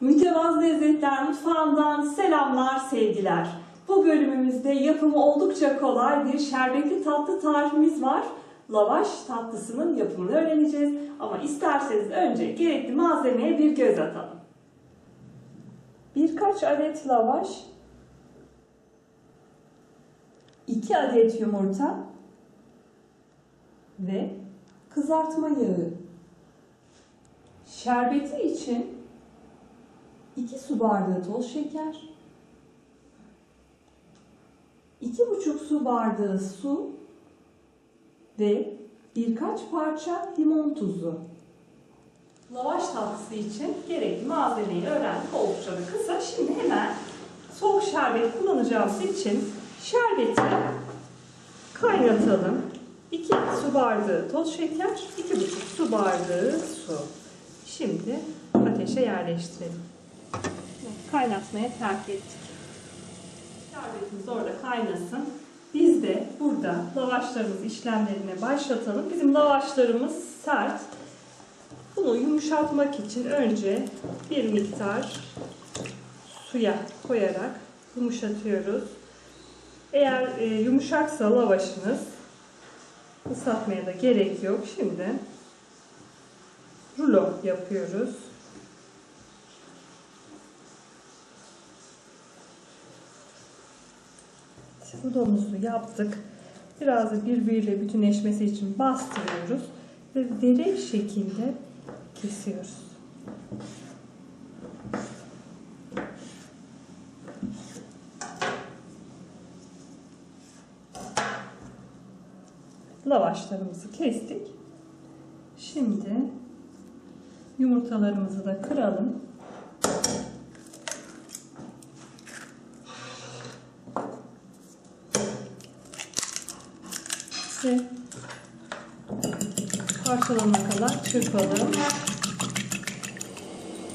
Mütevazı Lezzetler Mutfağı'ndan selamlar, sevgiler. Bu bölümümüzde yapımı oldukça kolay bir şerbetli tatlı tarifimiz var. Lavaş tatlısının yapımını öğreneceğiz. Ama isterseniz önce gerekli malzemeye bir göz atalım. Birkaç adet lavaş, 2 adet yumurta ve kızartma yağı. Şerbeti için 2 su bardağı toz şeker, 2,5 su bardağı su ve birkaç parça limon tuzu. Lavaş tatlısı için gerekli malzemeyi öğrendik oldukça da kısa. Şimdi hemen soğuk şerbet kullanacağımız için şerbeti kaynatalım. 2 su bardağı toz şeker, 2,5 su bardağı su. Şimdi ateşe yerleştirelim. Kaynatmaya terk ettik. Şerbetimiz orada kaynasın. Biz de burada lavaşlarımız işlemlerine başlatalım. Bizim lavaşlarımız sert. Bunu yumuşatmak için önce bir miktar suya koyarak yumuşatıyoruz. Eğer e, yumuşaksa lavaşınız ıslatmaya da gerek yok. Şimdi rulo yapıyoruz. Rulomuzu yaptık. Biraz da birbiriyle bütünleşmesi için bastırıyoruz ve verek şekilde kesiyoruz. Lavaşlarımızı kestik. Şimdi yumurtalarımızı da kıralım. Ve parçalanana kadar çırpalım.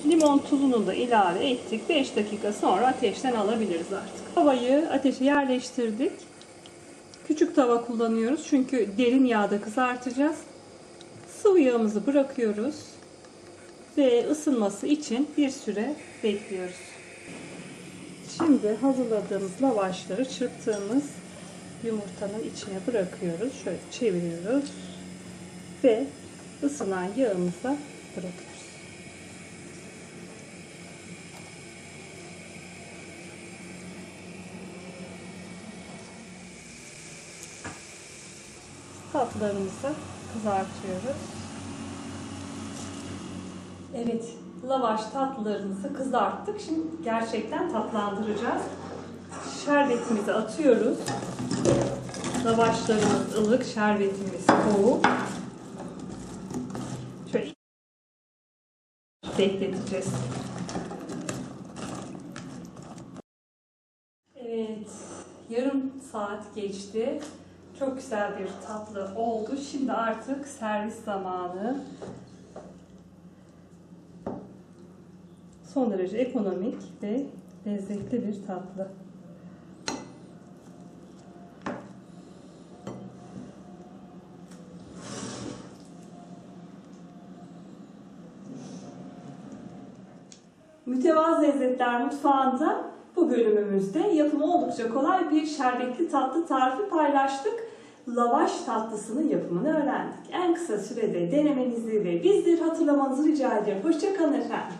Limon tuzunu da ilave ettik. 5 dakika sonra ateşten alabiliriz artık. Tavayı ateşe yerleştirdik. Küçük tava kullanıyoruz çünkü derin yağda kızartacağız. Sıvı yağımızı bırakıyoruz ve ısınması için bir süre bekliyoruz. Şimdi hazırladığımız lavaşları çırptığımız yumurtanın içine bırakıyoruz. Şöyle çeviriyoruz ve ısınan yağımıza bırakıyoruz. Tatlılarımızı kızartıyoruz. Evet, lavaş tatlılarımızı kızarttık. Şimdi gerçekten tatlandıracağız. Şerbetimizi atıyoruz. Lavaşlarımız ılık, şerbetimiz soğuk. Şöyle bekleteceğiz. Evet, yarım saat geçti. Çok güzel bir tatlı oldu. Şimdi artık servis zamanı. Son derece ekonomik ve lezzetli bir tatlı. Mütevazı Lezzetler Mutfağı'nda bu bölümümüzde yapımı oldukça kolay bir şerbetli tatlı tarifi paylaştık. Lavaş tatlısının yapımını öğrendik. En kısa sürede denemenizi ve bizleri hatırlamanızı rica ediyorum. Hoşçakalın efendim.